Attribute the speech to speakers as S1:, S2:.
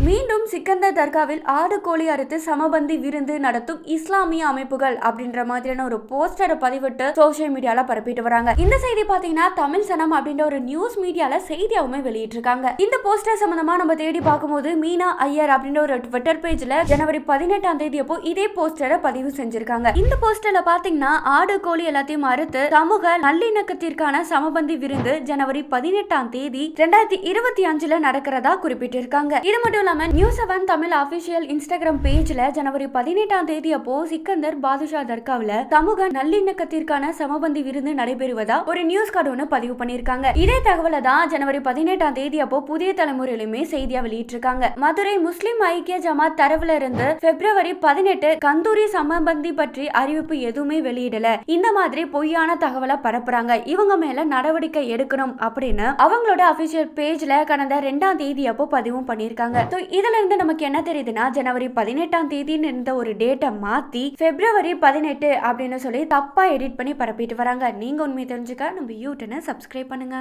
S1: மீண்டும் சிக்கந்தர் தர்காவில் ஆடு கோழி அறுத்து சமபந்தி விருந்து நடத்தும் இஸ்லாமிய அமைப்புகள் அப்படின்ற மாதிரியான ஒரு போஸ்டரை பதிவிட்டு சோசியல் மீடியால பரப்பிட்டு வராங்க. இந்த செய்தி பாத்தீங்கன்னா தமிழ் சனம் அப்படின்ற ஒரு நியூஸ் மீடியால செய்தியாவுமே வெளியிட்டிருக்காங்க. இந்த போஸ்டர் சம்பந்தமா நம்ம தேடி பார்க்கும்போது மீனா ஐயர் அப்படின்ற ஒரு ட்விட்டர் பேஜ்ல ஜனவரி பதினெட்டாம் தேதி அப்போ இதே போஸ்டரை பதிவு செஞ்சிருக்காங்க. இந்த போஸ்டர்ல பாத்தீங்கன்னா ஆடு கோழி எல்லாத்தையும் அறுத்து சமூக நல்லிணக்கத்திற்கான சமபந்தி விருந்து ஜனவரி பதினெட்டாம் தேதி ரெண்டாயிரத்தி இருபத்தி அஞ்சுல நடக்கிறதா குறிப்பிட்டிருக்காங்க. இது மட்டும் இல்லாமல் news seven Tamil official Instagram பேஜ்ல ஜனவரி பதினெட்டாம் தேதி அப்போ சிக்கந்தர் பாதுஷா தர்காவில் சமூக நல்லிணக்கத்திற்கான சமபந்தி விருந்து நடைபெறுவதா ஒரு நியூஸ் கார்டு ஒன்று பதிவு பண்ணியிருக்காங்க. இதே தகவலை தான் ஜனவரி பதினெட்டாம் தேதி அப்போ புதிய தலைமுறையிலுமே செய்தியா வெளியிட்டிருக்காங்க. மதுரை முஸ்லிம் ஐக்கிய ஜமாத் தரவுல இருந்து பிப்ரவரி பதினெட்டு கந்தூரி சமபந்தி பற்றி அறிவிப்பு எதுவுமே வெளியிடல. இந்த மாதிரி பொய்யான தகவலை பரப்புறாங்க. இவங்க மேல நடவடிக்கை எடுக்கணும் அப்படின்னு அவங்களோட அபிஷியல் பேஜ்ல கடந்த ரெண்டாம் தேதி அப்போ பதிவும் பண்ணியிருக்காங்க. ஸோ இதுல இருந்து நமக்கு என்ன தெரியுதுன்னா ஜனவரி பதினெட்டாம் தேதின்னு இருந்த ஒரு டேட்டை மாத்தி பிப்ரவரி பதினெட்டு அப்படின்னு சொல்லி தப்பா எடிட் பண்ணி பரப்பிட்டு வராங்க. நீங்க உண்மை தெரிஞ்சுக்க நம்ம யூடியூனை சப்ஸ்கிரைப் பண்ணுங்க.